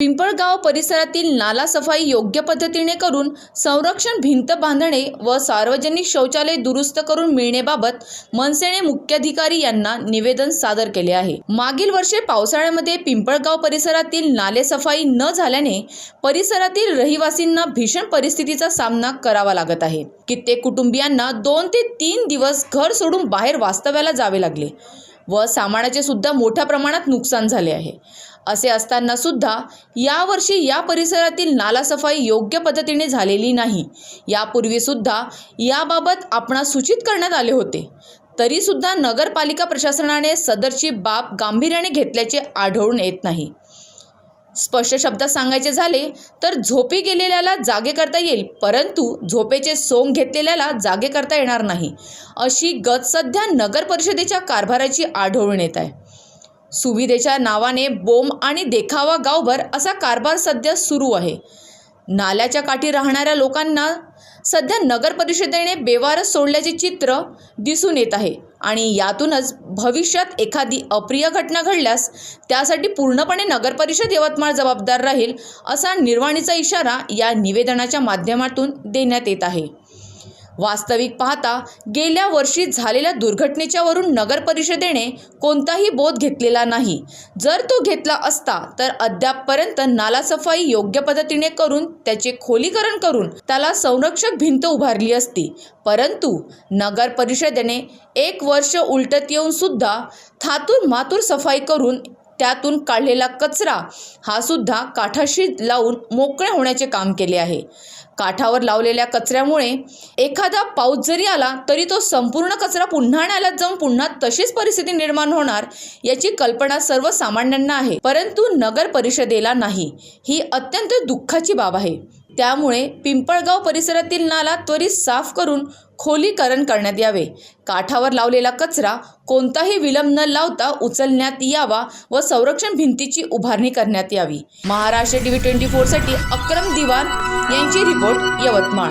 पिंपळगाव परिसरातील नाला सफाई योग्य पद्धतीने करून संरक्षण भिंत बांधणे व सार्वजनिक शौचालय दुरुस्त करून मिळण्याबाबत मनसेने मुख्याधिकारी यांना निवेदन सादर केले आहे. मागील वर्षे पावसाळ्यामध्ये पिंपळगाव परिसरातील नाले सफाई न झाल्याने परिसरातील रहिवासींना भीषण परिस्थितीचा सामना करावा लागत आहे. कित्येक कुटुंबियांना दोन ते तीन दिवस घर सोडून बाहेर वास्तव्याला जावे लागले. व सामानाचे सुद्धा मोठ्या प्रमाणात नुकसान झाले आहे. असे असताना सुद्धा यावर्षी या परिसरातील नालासफाई योग्य पद्धतीने झालेली नाही. यापूर्वी सुद्धा याबाबत आपणास सूचित करण्यात आले होते. तरीसुद्धा नगरपालिका प्रशासनाने सदरची बाब गांभीर्याने घेतल्याचे आढळून येत नाही. स्पष्ट शब्दात सांगायचे झाले तर झोपी गेलेल्याला जागे करता येईल परंतु झोपेचे सोंग घेतलेल्याला जागे करता येणार नाही. अशी गत सध्या नगर परिषदेच्या कारभाराची आढळून येत आहे. सुविधेच्या नावाने बोंब आणि देखावा गावभर असा कारभार सध्या सुरू आहे. नाल्याच्या काठी राहणाऱ्या लोकांना सध्या नगर परिषदेने बेवारस सोडल्याचे चित्र दिसून येत आहे. आणि यातूनच भविष्यात एखादी अप्रिय घटना घडल्यास त्यासाठी पूर्णपणे नगरपरिषद यवतमाळ जबाबदार राहील असा निर्वाणीचा इशारा या निवेदनाच्या माध्यमातून देण्यात येत आहे. वास्तविक पाहता गेल्या वर्षी झालेल्या दुर्घटनेच्या वरून नगर परिषदेने कोणताही बोध घेतलेला नाही. जर तो घेतला असता तर अद्यापपर्यंत नालासफाई योग्य पद्धतीने करून त्याचे खोलीकरण करून त्याला संरक्षक भिंत उभारली असती. परंतु नगर परिषदेने एक वर्ष उलटत येऊन सुद्धा थातूर मातूर सफाई करून त्यातून काढलेला कचरा हा सुद्धा काठाशी लावून मोकळे होण्याचे काम केले आहे. काठावर लावलेल्या कचऱ्यामुळे एखादा पाऊस जरी आला तरी तो संपूर्ण कचरा पुन्हा नाल्यात जाऊन पुन्हा तशीच परिस्थिती निर्माण होणार याची कल्पना सर्वसामान्यांना आहे. परंतु नगर परिषदेला नाही. ही अत्यंत दुःखाची बाब आहे. त्यामुळे पिंपळगाव परिसरातील नाला त्वरित साफ करून खोलीकरण करण्यात यावे. काठावर लावलेला कचरा कोणताही विलंब न लावता उचलण्यात यावा व संरक्षण भिंतीची उभारणी करण्यात यावी. महाराष्ट्र टीव्ही ट्वेंटी फोरसाठी अक्रम दिवान यांची रिपोर्ट यवतमाळ.